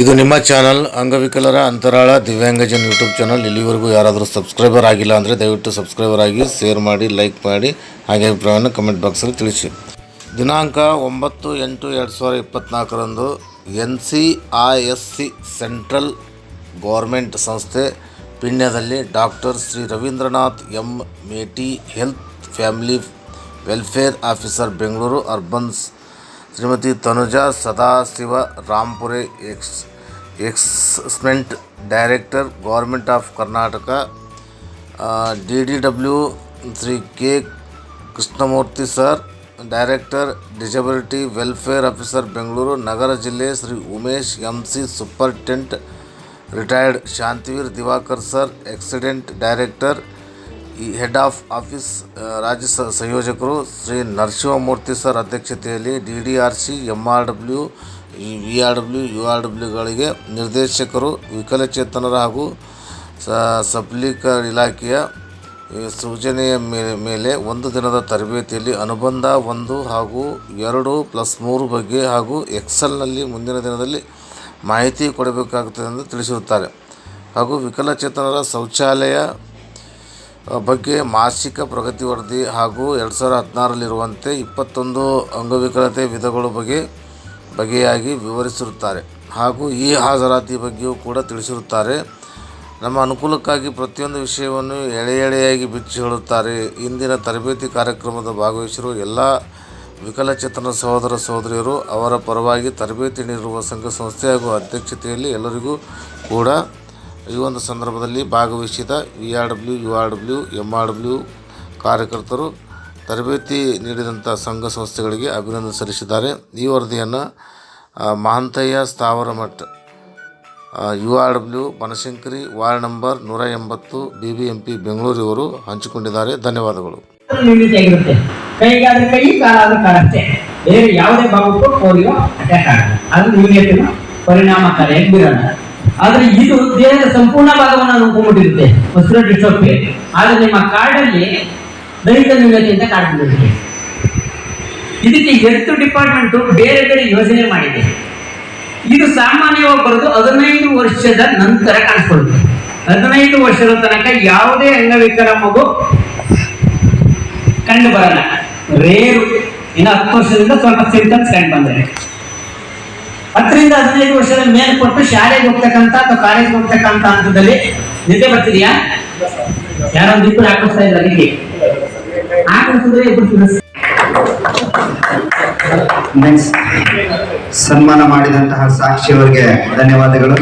ಇದು ನಿಮ್ಮ ಚಾನಲ್ ಅಂಗವಿಕಲರ ಅಂತರಾಳ ದಿವ್ಯಾಂಗಜನ್ ಯೂಟ್ಯೂಬ್ ಚಾನಲ್. ಇಲ್ಲಿವರೆಗೂ ಯಾರಾದರೂ ಸಬ್ಸ್ಕ್ರೈಬರ್ ಆಗಿಲ್ಲ ಅಂದರೆ ದಯವಿಟ್ಟು ಸಬ್ಸ್ಕ್ರೈಬರ್ ಆಗಿ, ಶೇರ್ ಮಾಡಿ, ಲೈಕ್ ಮಾಡಿ, ಹಾಗೆ ಅಭಿಪ್ರಾಯವನ್ನು ಕಮೆಂಟ್ ಬಾಕ್ಸಲ್ಲಿ ತಿಳಿಸಿ. ದಿನಾಂಕ ಒಂಬತ್ತು ಎಂಟು ಎರಡು ಸಾವಿರದ ಇಪ್ಪತ್ತ್ನಾಲ್ಕರಂದು N C I S C central government ಸಂಸ್ಥೆ ಪಿಣ್ಯದಲ್ಲಿ doctor Shri Ravindranath M Meti health family welfare officer Bengaluru urbans Shrimati Tanuja Sadashiva Rampure X ಎಕ್ಸ್ಮೆಂಟ್ director government of Karnataka D D W Shri K Krishnamurthy sir director disability welfare officer Bengaluru ನಗರ ಜಿಲ್ಲೆ Shri Umesh M C superintendent retired Shantiveer Diwakar sir assistant director ಈ head of office ರಾಜ್ಯ ಸಂಯೋಜಕರು Shri Narasimhamurthy sir ಅಧ್ಯಕ್ಷತೆಯಲ್ಲಿ D D R C M R W V R W U R ಡಬ್ಲ್ಯೂಗಳಿಗೆ ನಿರ್ದೇಶಕರು, ವಿಕಲಚೇತನರ ಹಾಗೂ ಸಬಲೀಕ ಇಲಾಖೆಯ ಸೂಚನೆಯ ಮೇಲೆ ಒಂದು ದಿನದ ತರಬೇತಿಯಲ್ಲಿ ಅನುಬಂಧ ಒಂದು ಹಾಗೂ ಎರಡು ಪ್ಲಸ್ ಮೂರು ಬಗ್ಗೆ ಹಾಗೂ ಎಕ್ಸೆಲ್ನಲ್ಲಿ ಮುಂದಿನ ದಿನದಲ್ಲಿ ಮಾಹಿತಿ ಕೊಡಬೇಕಾಗುತ್ತದೆ ಎಂದು ತಿಳಿಸಿರುತ್ತಾರೆ. ಹಾಗೂ ವಿಕಲಚೇತನರ ಶೌಚಾಲಯ ಬಗ್ಗೆ ಮಾಸಿಕ ಪ್ರಗತಿ ವರದಿ ಹಾಗೂ ಎರಡು ಸಾವಿರದ ಹದಿನಾರಲ್ಲಿರುವಂತೆ ಇಪ್ಪತ್ತೊಂದು ಅಂಗವಿಕಲತೆ ವಿಧಗಳ ಬಗ್ಗೆ ಬಗೆಯಾಗಿ ವಿವರಿಸಿರುತ್ತಾರೆ. ಹಾಗೂ ಈ ಹಾಜರಾತಿ ಬಗ್ಗೆಯೂ ಕೂಡ ತಿಳಿಸಿರುತ್ತಾರೆ. ನಮ್ಮ ಅನುಕೂಲಕ್ಕಾಗಿ ಪ್ರತಿಯೊಂದು ವಿಷಯವನ್ನು ಎಳೆ ಎಳೆಯಾಗಿ ಬಿಚ್ಚಿ ಹೇಳುತ್ತಾರೆ. ಇಂದಿನ ತರಬೇತಿ ಕಾರ್ಯಕ್ರಮದ ಭಾಗವಹಿಸಿರುವ ಎಲ್ಲ ವಿಕಲಚೇತನ ಸಹೋದರ ಸಹೋದರಿಯರು, ಅವರ ಪರವಾಗಿ ತರಬೇತಿ ನೀಡಿರುವ ಸಂಘ ಸಂಸ್ಥೆ ಹಾಗೂ ಅಧ್ಯಕ್ಷತೆಯಲ್ಲಿ ಎಲ್ಲರಿಗೂ ಕೂಡ ಈ ಒಂದು ಸಂದರ್ಭದಲ್ಲಿ ಭಾಗವಹಿಸಿದ V R W, U R W M R W ಕಾರ್ಯಕರ್ತರು ತರಬೇತಿ ನೀಡಿದಂಥ ಸಂಘ ಸಂಸ್ಥೆಗಳಿಗೆ ಅಭಿನಂದನೆ ಸಲ್ಲಿಸಿದ್ದಾರೆ. ಈ ವರದಿಯನ್ನು Mahantayya Sthavara Math U R W Banashankari ward number ನೂರ ಎಂಬತ್ತು B B M P Bengaluru ಇವರು ಹಂಚಿಕೊಂಡಿದ್ದಾರೆ. ಧನ್ಯವಾದಗಳು. ಪರಿಣಾಮಕಾರಿಯಾಗಿ ಆದ್ರೆ ಇದು ದೇಹದ ಸಂಪೂರ್ಣ ಭಾಗವನ್ನು ನುಗ್ಕೊಂಡ್ಬಿಟ್ಟಿರುತ್ತೆ ಮಸ್ಕುಲರ್ ಡಿಸ್ಟ್ರೋಫಿ ಆದ್ರೆ ನಿಮ್ಮ ಕಾರ್ಡಲ್ಲಿ ದೈಹಿಕ ನ್ಯೂನತೆ ಅಂತ ಕಾರ್ಡ್ ಬಂದಿರುತ್ತೆ ಇದಕ್ಕೆ ಹೆಲ್ತ್ ಡಿಪಾರ್ಟ್ಮೆಂಟ್ ಬೇರೆ ಬೇರೆ ಯೋಜನೆ ಮಾಡಿದೆ. ಇದು ಸಾಮಾನ್ಯವಾಗಿ ಬರೋದು ಹದಿನೈದು ವರ್ಷದ ನಂತರ ಕಾಣಿಸ್ಕೊಳ್ಳುತ್ತೆ. ಹದಿನೈದು ವರ್ಷದ ತನಕ ಯಾವುದೇ ಅಂಗವಿಕಲ ಮಗು ಕಂಡು ಬರಲ್ಲ. ರೇರು ಇನ್ನು ಹತ್ತು ವರ್ಷದಿಂದ ಸ್ವಲ್ಪ ಸಿಂಟಮ್ಸ್ ಕಂಡು ಬಂದರೆ ಹತ್ತರಿಂದ ಹದಿನೈದು ವರ್ಷದ ಮೇಲ್ಪಟ್ಟು ಶಾಲೆಗೆ ಹೋಗ್ತಕ್ಕಂತ ಅಥವಾ ಕಾಲೇಜ್ಗೆ ಹೋಗ್ತಕ್ಕಂಥ ಹಂತದಲ್ಲಿ ನಿದ್ದೆ ಬರ್ತಿದ್ಯಾ? ಯಾರೊಂದು ಇಬ್ಬರು ಹಾಕಿಸ್ತಾ ಇಲ್ಲ ಹಾಕಿಸಿದ್ರೆ ಇಬ್ಬರು ಸನ್ಮಾನ ಮಾಡಿದಂತಹ ಸಾಕ್ಷಿಯವರಿಗೆ ಧನ್ಯವಾದಗಳು.